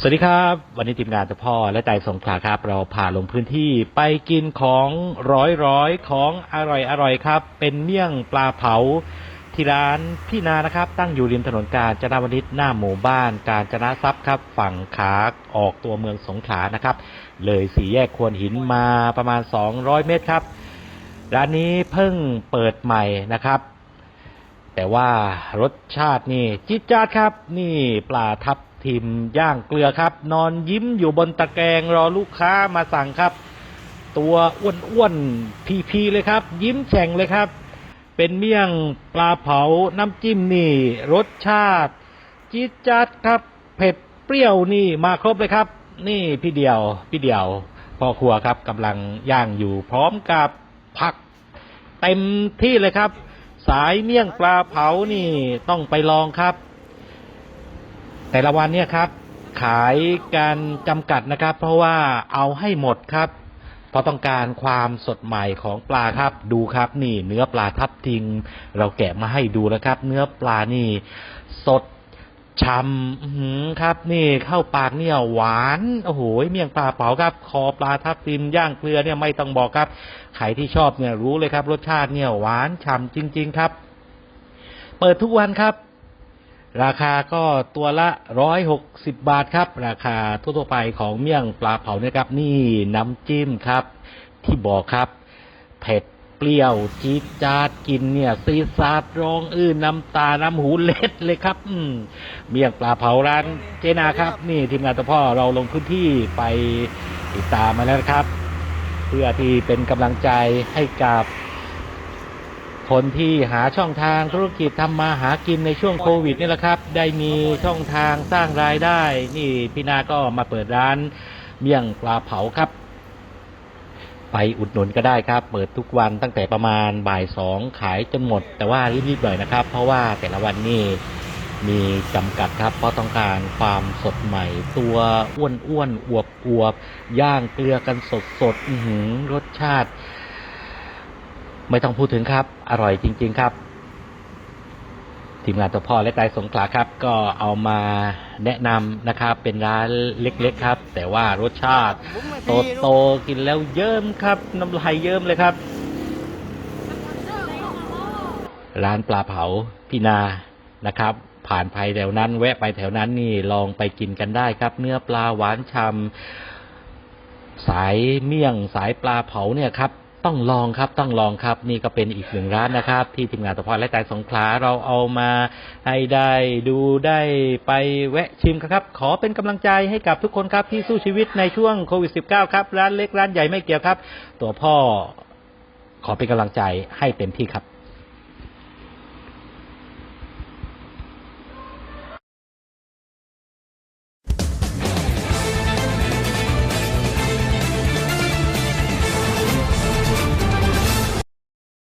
สวัสดีครับ วันนี้ทีมงานเจ้าพ่อและใจสงขลาครับ เราพาลงพื้นที่ไปกินของร้อยร้อยของอร่อยอร่อยครับ เป็นเมี่ยงปลาเผา ที่ร้านพี่นานะครับ ตั้งอยู่ริมถนนกาญจนวนิชหน้าหมู่บ้าน กาญจนาทรัพย์ครับ ฝั่งขาออกตัวเมืองสงขลานะครับ เลยสี่แยกควนหินมาประมาณ 200 เมตรครับ ร้านนี้เพิ่งเปิดใหม่นะครับแต่ว่ารสชาตินี่จิ๊ดจ้าดครับ นี่ปลาทับ ทิมย่างเกลือครับ นอนยิ้มอยู่บนตะแกรงรอลูกค้ามาสั่งครับ ตัวอ้วนๆพีๆเลยครับ ยิ้มแฉ่งเลยครับ เป็นเมี่ยงปลาเผาน้ำจิ้มนี่ รสชาติ จี๊ดจ๊าดครับ เผ็ดเปรี้ยวนี่มาครบเลยครับ นี่พี่เดียวพี่เดียวพ่อครัวครับกำลังย่างอยู่พร้อมกับผักเต็มที่เลยครับ สายเมี่ยงปลาเผานี่ต้องไปลองครับ แต่ละวันเนี่ยครับ ขายการจำกัดนะครับ เพราะว่าเอาให้หมดครับ เพราะต้องการความสดใหม่ของปลาครับ ดูครับนี่เนื้อปลาทับทิง เราแกะมาให้ดูแล้วครับ เนื้อปลานี่สดช่ำอื้อหือครับ นี่เข้าปากเนี่ยหวานโอ้โหเมี่ยงปลาเผาครับ คอปลาทับทิมย่างเกลือเนี่ยไม่ต้องบอกครับใครที่ชอบเนี่ยรู้เลยครับ รสชาติเนี่ยหวานฉ่ำจริง ๆ ครับ เปิดทุกวันครับ ราคาก็ตัวละร้อยหกสิบบาทครับ ราคาทั่วๆไปของเมี่ยงปลาเผาเนี่ยครับ นี่น้ำจิ้มครับ ที่บอกครับเผ็ดเปรี้ยวจี๊ดจ๊าดกินเนี่ยซีซาดร้องอื้อน้ำตาน้ำหูเล็ดเลยครับ อืมเมี่ยงปลาเผาร้านเจนาครับ นี่ทีมงานตัวพ่อเราลงพื้นที่ไปติดตามมาแล้วครับ เพื่อที่เป็นกำลังใจให้กับ คนที่หาช่องทางธุรกิจทำมาหากินในช่วงโควิดนี่แหละครับ ได้มีช่องทางสร้างรายได้ นี่พี่นาก็มาเปิดร้านเมี่ยงปลาเผาครับ ไปอุดหนุนก็ได้ครับ เปิดทุกวันตั้งแต่ประมาณบ่ายสองขายจนหมด แต่ว่ารีบๆหน่อยนะครับ เพราะว่าแต่ละวันนี่มีจำกัดครับ เพราะต้องการความสดใหม่ ตัวอ้วนอ้วนๆอวบอวบๆย่างเกลือกันสดสดๆรสชาติ ไม่ต้องพูดถึงครับ อร่อยจริง ๆ ครับ ทีมงานตัวพ่อและใจสงขลาครับ ก็เอามาแนะนำนะครับ เป็นร้านเล็ก ๆ ครับ แต่ว่ารสชาติ โตโตๆกินแล้วเยิ้มครับ น้ำลายเยิ้มเลยครับ ร้านปลาเผาพีนานะครับผ่านไปแถวนั้น แวะไปแถวนั้นนี่ลองไปกินกันได้ครับ เนื้อปลาหวานชำสายเมี่ยงสายปลาเผาเนี่ยครับ ต้องลองครับต้องลองครับ นี่ก็เป็นอีกหนึ่งร้านนะครับ ที่ทีมงานตะพรและใจสงขลาเราเอามาให้ได้ดูได้ไปแวะชิมครับ ขอเป็นกำลังใจให้กับทุกคนครับที่สู้ชีวิตในช่วงโควิด -19 ครับ ร้านเล็กร้านใหญ่ไม่เกี่ยวครับ ตัวพ่อขอเป็นกำลังใจให้เต็มที่ครับ